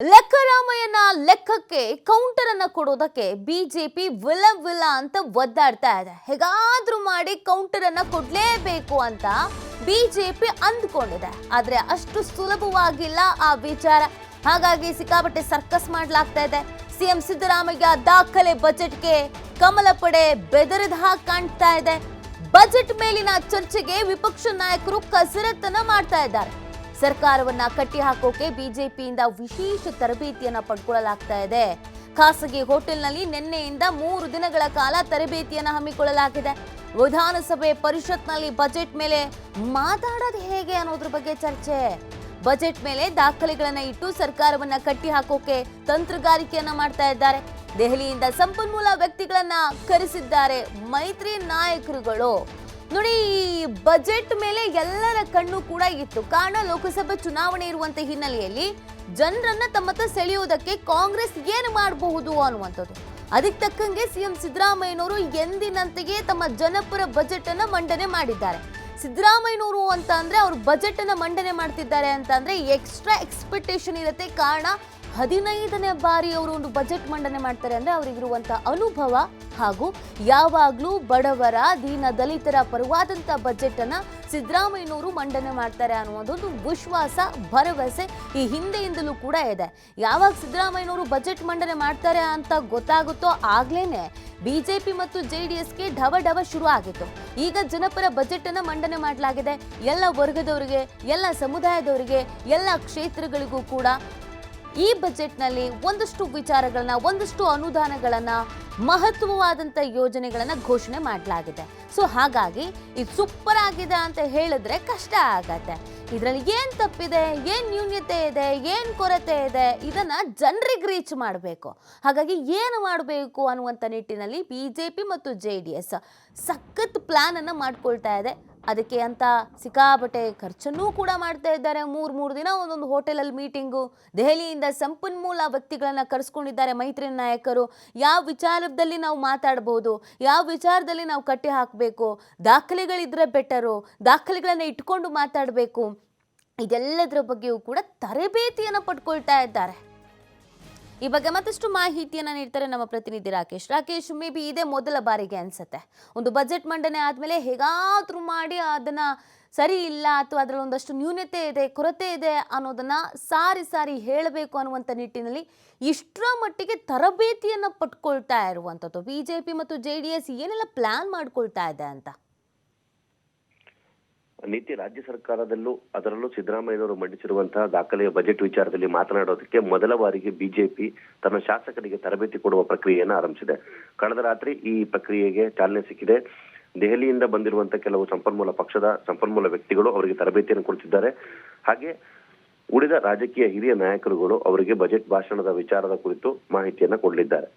ಲೆಕ್ಕರಾಮಯ್ಯನ ಲೆಕ್ಕಕ್ಕೆ ಕೌಂಟರ್ ಅನ್ನ ಕೊಡೋದಕ್ಕೆ ಬಿಜೆಪಿ ವಿಲ ವಿಲ ಅಂತ ಒದ್ದಾಡ್ತಾ ಇದೆ. ಹೇಗಾದ್ರೂ ಮಾಡಿ ಕೌಂಟರ್ ಅನ್ನ ಕೊಡ್ಲೇಬೇಕು ಅಂತ ಬಿಜೆಪಿ ಅಂದ್ಕೊಂಡಿದೆ. ಆದ್ರೆ ಅಷ್ಟು ಸುಲಭವಾಗಿಲ್ಲ ಆ ವಿಚಾರ. ಹಾಗಾಗಿ ಸಿಕ್ಕಾಪಟ್ಟೆ ಸರ್ಕಸ್ ಮಾಡ್ಲಾಗ್ತಾ ಇದೆ. ಸಿಎಂ ಸಿದ್ದರಾಮಯ್ಯ ದಾಖಲೆ ಬಜೆಟ್ಗೆ ಕಮಲ ಪಡೆ ಬೆದರಿದ ಹಾಗೆ ಕಾಣ್ತಾ ಇದೆ. ಬಜೆಟ್ ಮೇಲಿನ ಚರ್ಚೆಗೆ ವಿಪಕ್ಷ ನಾಯಕರು ಕಸರತ್ತನ್ನ ಮಾಡ್ತಾ ಇದ್ದಾರೆ. ಸರ್ಕಾರವನ್ನ ಕಟ್ಟಿ ಹಾಕೋಕೆ ಬಿಜೆಪಿಯಿಂದ ವಿಶೇಷ ತರಬೇತಿಯನ್ನ ಪಡ್ಕೊಳ್ಳಲಾಗ್ತಾ ಇದೆ. ಖಾಸಗಿ ಹೋಟೆಲ್ನಲ್ಲಿ ನಿನ್ನೆಯಿಂದ ಮೂರು ದಿನಗಳ ಕಾಲ ತರಬೇತಿಯನ್ನು ಹಮ್ಮಿಕೊಳ್ಳಲಾಗಿದೆ. ವಿಧಾನಸಭೆ ಪರಿಷತ್ನಲ್ಲಿ ಬಜೆಟ್ ಮೇಲೆ ಮಾತಾಡೋದು ಹೇಗೆ ಅನ್ನೋದ್ರ ಬಗ್ಗೆ ಚರ್ಚೆ. ಬಜೆಟ್ ಮೇಲೆ ದಾಖಲೆಗಳನ್ನ ಇಟ್ಟು ಸರ್ಕಾರವನ್ನ ಕಟ್ಟಿ ಹಾಕೋಕೆ ತಂತ್ರಗಾರಿಕೆಯನ್ನ ಮಾಡ್ತಾ ಇದ್ದಾರೆ. ದೆಹಲಿಯಿಂದ ಸಂಪನ್ಮೂಲ ವ್ಯಕ್ತಿಗಳನ್ನ ಕರೆಸಿದ್ದಾರೆ ಮೈತ್ರಿ ನಾಯಕರುಗಳು. ನೋಡಿ, ಈ ಬಜೆಟ್ ಮೇಲೆ ಎಲ್ಲರ ಕಣ್ಣು ಕೂಡ ಇತ್ತು. ಕಾರಣ ಲೋಕಸಭಾ ಚುನಾವಣೆ ಇರುವಂತ ಹಿನ್ನೆಲೆಯಲ್ಲಿ ಜನರನ್ನ ತಮ್ಮತ್ತ ಸೆಳೆಯುವುದಕ್ಕೆ ಕಾಂಗ್ರೆಸ್ ಏನು ಮಾಡಬಹುದು ಅನ್ನುವಂಥದ್ದು. ಅದಕ್ಕೆ ತಕ್ಕಂಗೆ ಸಿಎಂ ಸಿದ್ದರಾಮಯ್ಯನವರು ಎಂದಿನಂತೆಯೇ ತಮ್ಮ ಜನಪರ ಬಜೆಟ್ ಅನ್ನ ಮಂಡನೆ ಮಾಡಿದ್ದಾರೆ. ಸಿದ್ದರಾಮಯ್ಯನವರು ಅಂತ ಅಂದ್ರೆ ಅವ್ರು ಬಜೆಟ್ ಅನ್ನ ಮಂಡನೆ ಮಾಡ್ತಿದ್ದಾರೆ ಅಂತ ಅಂದ್ರೆ ಎಕ್ಸ್ಟ್ರಾ ಎಕ್ಸ್ಪೆಕ್ಟೇಷನ್ ಇರುತ್ತೆ. ಕಾರಣ ಹದಿನೈದನೇ ಬಾರಿ ಅವರು ಒಂದು ಬಜೆಟ್ ಮಂಡನೆ ಮಾಡ್ತಾರೆ ಅಂದ್ರೆ ಅವರಿಗಿರುವಂತಹ ಅನುಭವ ಹಾಗೂ ಯಾವಾಗಲೂ ಬಡವರ ದೀನ ದಲಿತರ ಪರವಾದಂತ ಬಜೆಟ್ ಅನ್ನ ಸಿದ್ದರಾಮಯ್ಯನವರು ಮಂಡನೆ ಮಾಡ್ತಾರೆ ಅನ್ನೋದೊಂದು ವಿಶ್ವಾಸ, ಭರವಸೆ ಈ ಹಿಂದೆಯಿಂದಲೂ ಕೂಡ ಇದೆ. ಯಾವಾಗ ಸಿದ್ದರಾಮಯ್ಯನವರು ಬಜೆಟ್ ಮಂಡನೆ ಮಾಡ್ತಾರೆ ಅಂತ ಗೊತ್ತಾಗುತ್ತೋ ಆಗ್ಲೇನೆ ಬಿಜೆಪಿ ಮತ್ತು ಜೆ ಡಿ ಎಸ್ಗೆ ಢವ ಢವ ಶುರು ಆಗಿತ್ತು ಈಗ ಜನಪರ ಬಜೆಟ್ ಅನ್ನು ಮಂಡನೆ ಮಾಡಲಾಗಿದೆ. ಎಲ್ಲ ವರ್ಗದವರಿಗೆ, ಎಲ್ಲ ಸಮುದಾಯದವರಿಗೆ, ಎಲ್ಲ ಕ್ಷೇತ್ರಗಳಿಗೂ ಕೂಡ ಈ ಬಜೆಟ್ನಲ್ಲಿ ಒಂದಷ್ಟು ವಿಚಾರಗಳನ್ನ, ಒಂದಷ್ಟು ಅನುದಾನಗಳನ್ನ ಮಹತ್ವವಾದಂಥ ಯೋಜನೆಗಳನ್ನ ಘೋಷಣೆ ಮಾಡಲಾಗಿದೆ. ಸೊ, ಹಾಗಾಗಿ ಇದು ಸೂಪರ್ ಆಗಿದೆ ಅಂತ ಹೇಳಿದ್ರೆ ಕಷ್ಟ ಆಗತ್ತೆ. ಇದರಲ್ಲಿ ಏನು ತಪ್ಪಿದೆ, ಏನು ನ್ಯೂನ್ಯತೆ ಇದೆ, ಏನು ಕೊರತೆ ಇದೆ, ಇದನ್ನ ಜನರಿಗೆ ರೀಚ್ ಮಾಡಬೇಕು. ಹಾಗಾಗಿ ಏನು ಮಾಡಬೇಕು ಅನ್ನುವಂಥ ನಿಟ್ಟಿನಲ್ಲಿ ಬಿಜೆಪಿ ಮತ್ತು ಜೆ ಡಿ ಎಸ್ ಸಖತ್ ಪ್ಲಾನ್ ಅನ್ನ ಮಾಡ್ಕೊಳ್ತಾ ಇದೆ. ಅದಕ್ಕೆ ಅಂತ ಸಿಕ್ಕಾಪಟ್ಟೆ ಖರ್ಚನ್ನೂ ಕೂಡ ಮಾಡ್ತಾ ಇದ್ದಾರೆ. ಮೂರು ಮೂರು ದಿನ ಒಂದೊಂದು ಹೋಟೆಲಲ್ಲಿ ಮೀಟಿಂಗು, ದೆಹಲಿಯಿಂದ ಸಂಪನ್ಮೂಲ ವ್ಯಕ್ತಿಗಳನ್ನು ಕರೆಸ್ಕೊಂಡಿದ್ದಾರೆ ಮೈತ್ರಿ ನಾಯಕರು. ಯಾವ ವಿಚಾರದಲ್ಲಿ ನಾವು ಮಾತಾಡಬಹುದು ಯಾವ ವಿಚಾರದಲ್ಲಿ ನಾವು ಕಟ್ಟಿ ಹಾಕಬೇಕು, ದಾಖಲೆಗಳಿದ್ರೆ ಬೆಟರು, ದಾಖಲೆಗಳನ್ನು ಇಟ್ಕೊಂಡು ಮಾತಾಡಬೇಕು, ಇದೆಲ್ಲದರ ಬಗ್ಗೆಯೂ ಕೂಡ ತರಬೇತಿಯನ್ನು ಪಡ್ಕೊಳ್ತಾ ಇದ್ದಾರೆ. ಈ ಬಗ್ಗೆ ಮತ್ತಷ್ಟು ಮಾಹಿತಿಯನ್ನು ನೀಡ್ತಾರೆ ನಮ್ಮ ಪ್ರತಿನಿಧಿ ರಾಕೇಶ್. ರಾಕೇಶ್ ಮೇ ಬಿ ಇದೇ ಮೊದಲ ಬಾರಿಗೆ ಅನ್ಸುತ್ತೆ. ಒಂದು ಬಜೆಟ್ ಮಂಡನೆ ಆದಮೇಲೆ ಹೇಗಾದರೂ ಮಾಡಿ ಅದನ್ನ ಸರಿ ಇಲ್ಲ ಅಥವಾ ಅದರಲ್ಲಿ ಒಂದಷ್ಟು ನ್ಯೂನತೆ ಇದೆ, ಕೊರತೆ ಇದೆ ಅನ್ನೋದನ್ನ ಸಾರಿ ಸಾರಿ ಹೇಳಬೇಕು ಅನ್ನುವಂಥ ನಿಟ್ಟಿನಲ್ಲಿ ಇಷ್ಟರ ಮಟ್ಟಿಗೆ ತರಬೇತಿಯನ್ನು ಪಟ್ಕೊಳ್ತಾ ಇರುವಂಥದ್ದು ಬಿ ಜೆ ಪಿ ಮತ್ತು ಜೆ ಡಿ ಎಸ್ ಏನೆಲ್ಲ ಪ್ಲಾನ್ ಮಾಡ್ಕೊಳ್ತಾ ಇದೆ ಅಂತ? ನೀತಿ ರಾಜ್ಯ ಸರ್ಕಾರದಲ್ಲೂ ಅದರಲ್ಲೂ ಸಿದ್ದರಾಮಯ್ಯನವರು ಮಂಡಿಸಿರುವಂತಹ ದಾಖಲೆಯ ಬಜೆಟ್ ವಿಚಾರದಲ್ಲಿ ಮಾತನಾಡೋದಕ್ಕೆ ಮೊದಲ ಬಾರಿಗೆ ಬಿಜೆಪಿ ತನ್ನ ಶಾಸಕರಿಗೆ ತರಬೇತಿ ಕೊಡುವ ಪ್ರಕ್ರಿಯೆಯನ್ನು ಆರಂಭಿಸಿದೆ. ಕಳೆದ ರಾತ್ರಿ ಈ ಪ್ರಕ್ರಿಯೆಗೆ ಚಾಲನೆ ಸಿಕ್ಕಿದೆ. ದೆಹಲಿಯಿಂದ ಬಂದಿರುವಂತಹ ಕೆಲವು ಸಂಪನ್ಮೂಲ ಪಕ್ಷದ ಸಂಪನ್ಮೂಲ ವ್ಯಕ್ತಿಗಳು ಅವರಿಗೆ ತರಬೇತಿಯನ್ನು ಕೊಡುತ್ತಿದ್ದಾರೆ ಹಾಗೆ ಉಳಿದ ರಾಜಕೀಯ ಹಿರಿಯ ನಾಯಕರುಗಳು ಅವರಿಗೆ ಬಜೆಟ್ ಭಾಷಣದ ವಿಚಾರದ ಕುರಿತು ಮಾಹಿತಿಯನ್ನ ಕೊಡಲಿದ್ದಾರೆ.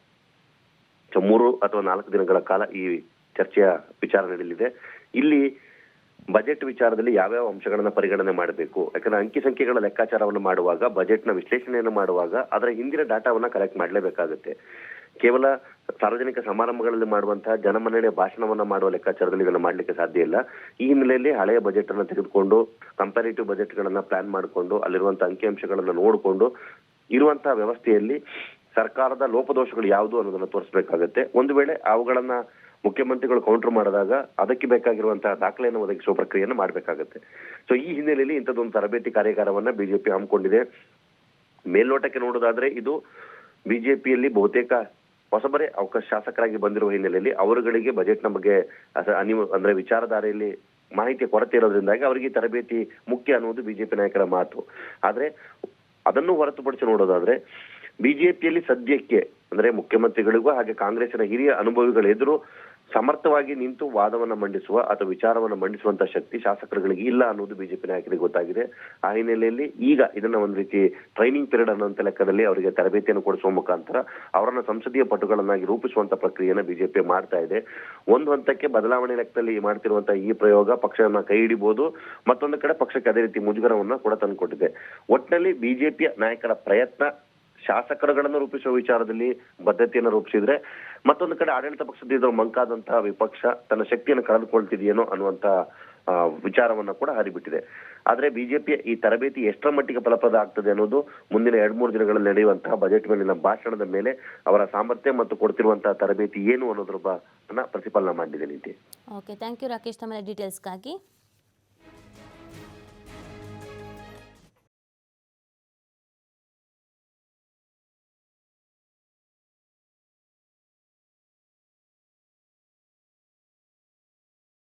ಮೂರು ಅಥವಾ ನಾಲ್ಕು ದಿನಗಳ ಕಾಲ ಈ ಚರ್ಚೆಯ ವಿಚಾರ ನಡೆಯಲಿದೆ. ಇಲ್ಲಿ ಬಜೆಟ್ ವಿಚಾರದಲ್ಲಿ ಯಾವ್ಯಾವ ಅಂಶಗಳನ್ನ ಪರಿಗಣನೆ ಮಾಡಬೇಕು? ಯಾಕಂದ್ರೆ ಅಂಕಿ ಸಂಖ್ಯೆಗಳ ಲೆಕ್ಕಾಚಾರವನ್ನು ಮಾಡುವಾಗ, ಬಜೆಟ್ನ ವಿಶ್ಲೇಷಣೆಯನ್ನು ಮಾಡುವಾಗ, ಅದರ ಹಿಂದಿನ ಡಾಟಾವನ್ನ ಕಲೆಕ್ಟ್ ಮಾಡಲೇಬೇಕಾಗುತ್ತೆ. ಕೇವಲ ಸಾರ್ವಜನಿಕ ಸಮಾರಂಭಗಳಲ್ಲಿ ಮಾಡುವಂತಹ ಜನಮನ್ನಣೆ ಭಾಷಣವನ್ನ ಮಾಡುವ ಲೆಕ್ಕಾಚಾರದಲ್ಲಿ ಇದನ್ನು ಮಾಡ್ಲಿಕ್ಕೆ ಸಾಧ್ಯ ಇಲ್ಲ. ಈ ಹಿನ್ನೆಲೆಯಲ್ಲಿ ಹಳೆಯ ಬಜೆಟ್ ಅನ್ನು ತೆಗೆದುಕೊಂಡು ಕಂಪ್ಯಾರಿಟಿವ್ ಬಜೆಟ್ ಗಳನ್ನ ಪ್ಲಾನ್ ಮಾಡಿಕೊಂಡು ಅಲ್ಲಿರುವಂತಹ ಅಂಕಿಅಂಶಗಳನ್ನ ನೋಡಿಕೊಂಡು ಇರುವಂತಹ ವ್ಯವಸ್ಥೆಯಲ್ಲಿ ಸರ್ಕಾರದ ಲೋಪದೋಷಗಳು ಯಾವುದು ಅನ್ನೋದನ್ನ ತೋರಿಸಬೇಕಾಗುತ್ತೆ. ಒಂದು ವೇಳೆ ಅವುಗಳನ್ನ ಮುಖ್ಯಮಂತ್ರಿಗಳು ಕೌಂಟರ್ ಮಾಡಿದಾಗ ಅದಕ್ಕೆ ಬೇಕಾಗಿರುವಂತಹ ದಾಖಲೆಯನ್ನು ಒದಗಿಸುವ ಪ್ರಕ್ರಿಯೆಯನ್ನು ಮಾಡಬೇಕಾಗುತ್ತೆ. ಸೊ ಈ ಹಿನ್ನೆಲೆಯಲ್ಲಿ ಇಂಥದ್ದೊಂದು ತರಬೇತಿ ಕಾರ್ಯಾಗಾರವನ್ನ ಬಿಜೆಪಿ ಹಮ್ಮಿಕೊಂಡಿದೆ. ಮೇಲ್ನೋಟಕ್ಕೆ ನೋಡೋದಾದ್ರೆ ಇದು ಬಿಜೆಪಿಯಲ್ಲಿ ಬಹುತೇಕ ಹೊಸಬರೇ ಅವಕಾಶ ಶಾಸಕರಾಗಿ ಬಂದಿರುವ ಹಿನ್ನೆಲೆಯಲ್ಲಿ ಅವರುಗಳಿಗೆ ಬಜೆಟ್ನ ಬಗ್ಗೆ ಅನಿವ ಅಂದ್ರೆ ವಿಚಾರಧಾರೆಯಲ್ಲಿ ಮಾಹಿತಿ ಕೊರತೆ ಇರೋದ್ರಿಂದಾಗಿ ಅವರಿಗೆ ತರಬೇತಿ ಮುಖ್ಯ ಅನ್ನುವುದು ಬಿಜೆಪಿ ನಾಯಕರ ಮಾತು. ಆದ್ರೆ ಅದನ್ನು ಹೊರತುಪಡಿಸಿ ನೋಡೋದಾದ್ರೆ ಬಿಜೆಪಿಯಲ್ಲಿ ಸದ್ಯಕ್ಕೆ ಅಂದ್ರೆ ಮುಖ್ಯಮಂತ್ರಿಗಳಿಗೂ ಹಾಗೆ ಕಾಂಗ್ರೆಸ್ನ ಹಿರಿಯ ಅನುಭವಿಗಳ ಎದುರು ಸಮರ್ಥವಾಗಿ ನಿಂತು ವಾದವನ್ನು ಮಂಡಿಸುವ ಅಥವಾ ವಿಚಾರವನ್ನು ಮಂಡಿಸುವಂತ ಶಕ್ತಿ ಶಾಸಕರುಗಳಿಗೆ ಇಲ್ಲ ಅನ್ನೋದು ಬಿಜೆಪಿ ನಾಯಕರಿಗೆ ಗೊತ್ತಾಗಿದೆ. ಆ ಹಿನ್ನೆಲೆಯಲ್ಲಿ ಈಗ ಇದನ್ನ ಒಂದು ರೀತಿ ಟ್ರೈನಿಂಗ್ ಪೀರಿಯಡ್ ಅನ್ನುವಂತ ಲೆಕ್ಕದಲ್ಲಿ ಅವರಿಗೆ ತರಬೇತಿಯನ್ನು ಕೊಡಿಸುವ ಮುಖಾಂತರ ಅವರನ್ನ ಸಂಸದೀಯ ಪಟುಗಳನ್ನಾಗಿ ರೂಪಿಸುವಂತ ಪ್ರಕ್ರಿಯೆಯನ್ನು ಬಿಜೆಪಿ ಮಾಡ್ತಾ ಇದೆ. ಒಂದು ಹಂತಕ್ಕೆ ಬದಲಾವಣೆ ಲೆಕ್ಕದಲ್ಲಿ ಮಾಡ್ತಿರುವಂತಹ ಈ ಪ್ರಯೋಗ ಪಕ್ಷವನ್ನ ಕೈ ಹಿಡಿಬಹುದು ಮತ್ತೊಂದು ಕಡೆ ಪಕ್ಷಕ್ಕೆ ಅದೇ ರೀತಿ ಮುಜುಗರವನ್ನ ಕೂಡ ತಂದುಕೊಟ್ಟಿದೆ. ಒಟ್ಟಿನಲ್ಲಿ ಬಿಜೆಪಿಯ ನಾಯಕರ ಪ್ರಯತ್ನ ಶಾಸಕರುಗಳನ್ನು ರೂಪಿಸುವ ವಿಚಾರದಲ್ಲಿ ಬದ್ಧತೆಯನ್ನು ರೂಪಿಸಿದ್ರೆ ಮತ್ತೊಂದು ಕಡೆ ಆಡಳಿತ ಪಕ್ಷದ ಮಂಕಾದಂತಹ ವಿಪಕ್ಷ ತನ್ನ ಶಕ್ತಿಯನ್ನು ಕಳೆದುಕೊಳ್ತಿದೆಯೇನೋ ಅನ್ನುವಂತ ವಿಚಾರವನ್ನ ಕೂಡ ಹರಿಬಿಟ್ಟಿದೆ. ಆದ್ರೆ ಬಿಜೆಪಿಯ ಈ ತರಬೇತಿ ಎಷ್ಟರ ಮಟ್ಟಿಗೆ ಫಲಪ್ರದ ಆಗ್ತದೆ ಅನ್ನೋದು ಮುಂದಿನ ಎರಡ್ ಮೂರು ದಿನಗಳಲ್ಲಿ ನಡೆಯುವಂತಹ ಬಜೆಟ್ ಮೇಲಿನ ಭಾಷಣದ ಮೇಲೆ ಅವರ ಸಾಮರ್ಥ್ಯ ಮತ್ತು ಕೊಡ್ತಿರುವಂತಹ ತರಬೇತಿ ಏನು ಅನ್ನೋದ್ರ ಪ್ರತಿಫಲನ ಮಾಡಿದೆ ನೀತಿ ಓಕೆ ಥ್ಯಾಂಕ್ ಯು ರಾಕೇಶ್ ತಮ್ಮ ಡೀಟೇಲ್ಸ್ಗಾಗಿ